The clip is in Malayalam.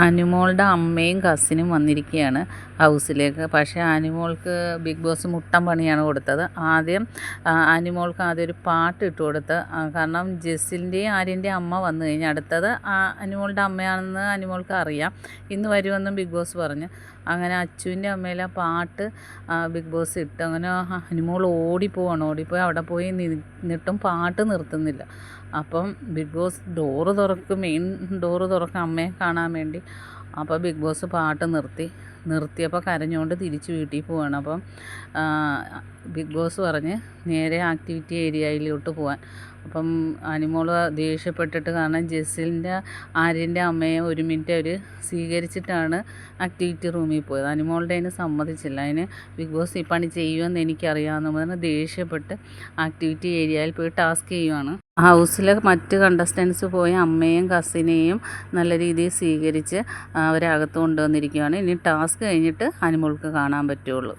അനുമോളുടെ അമ്മയും കസിനും വന്നിരിക്കുകയാണ് ഹൗസിലേക്ക് പക്ഷേ അനുമോൾക്ക് ബിഗ് ബോസ് മുട്ടൻ പണിയാണ് കൊടുത്തത്. ആദ്യം അനുമോൾക്ക് ആദ്യം ഒരു പാട്ട് ഇട്ട് കൊടുത്ത് കാരണം ജെസ്സിന്റെയും ആര്യന്റെയും അമ്മ വന്നു കഴിഞ്ഞാൽ അടുത്തത് ആ അനുമോളുടെ അമ്മയാണെന്ന് അനുമോൾക്ക് അറിയാം. ഇന്ന് വരുമെന്നും ബിഗ് ബോസ് പറഞ്ഞു. അങ്ങനെ അച്ചുവിന്റെ അമ്മയിലെ പാട്ട് ബിഗ് ബോസ് ഇട്ട് അങ്ങനെ അനുമോൾ ഓടിപ്പോവാണ്. ഓടിപ്പോയി അവിടെ പോയി നിന്നിട്ടും പാട്ട് നിർത്തുന്നില്ല. അപ്പം ബിഗ് ബോസ് ഡോറ് തുറക്കും മെയിൻ ഡോറ് തുറക്കും അമ്മയെ കാണാൻ വേണ്ടി. അപ്പോൾ ബിഗ് ബോസ് പാട്ട് നിർത്തി. നിർത്തിയപ്പോൾ കരഞ്ഞുകൊണ്ട് തിരിച്ച് വീട്ടിൽ പോവാണ്. അപ്പം ബിഗ് ബോസ് പറഞ്ഞ് നേരെ ആക്ടിവിറ്റി ഏരിയയിലോട്ട് പോവാൻ. അപ്പം അനിമോൾ ദേഷ്യപ്പെട്ടിട്ട് കാരണം ജെസ്സിലിന്റെ ആര്യന്റെ അമ്മയെ ഒരു മിനിറ്റ് അവർ സ്വീകരിച്ചിട്ടാണ് ആക്ടിവിറ്റി റൂമിൽ പോയത്. അനിമോളുടെ അതിന് സമ്മതിച്ചില്ല. അതിന് ബിഗ് ബോസ് ഈ പണി ചെയ്യുമെന്ന് എനിക്കറിയാമെന്ന് പറഞ്ഞ് ദേഷ്യപ്പെട്ട് ആക്ടിവിറ്റി ഏരിയയിൽ പോയി ടാസ്ക് ചെയ്യുവാണ്. ഹൗസിലെ മറ്റ് കണ്ടസ്റ്റൻസ് പോയി അമ്മയും കസിനെയും നല്ല രീതിയിൽ സ്വീകരിച്ച് അവരകത്ത് കൊണ്ടുവന്നിരിക്കുകയാണ് ഇനി ടാസ്ക് കഴിഞ്ഞിട്ട് അനിമോൾക്ക് കാണാൻ പറ്റുള്ളൂ.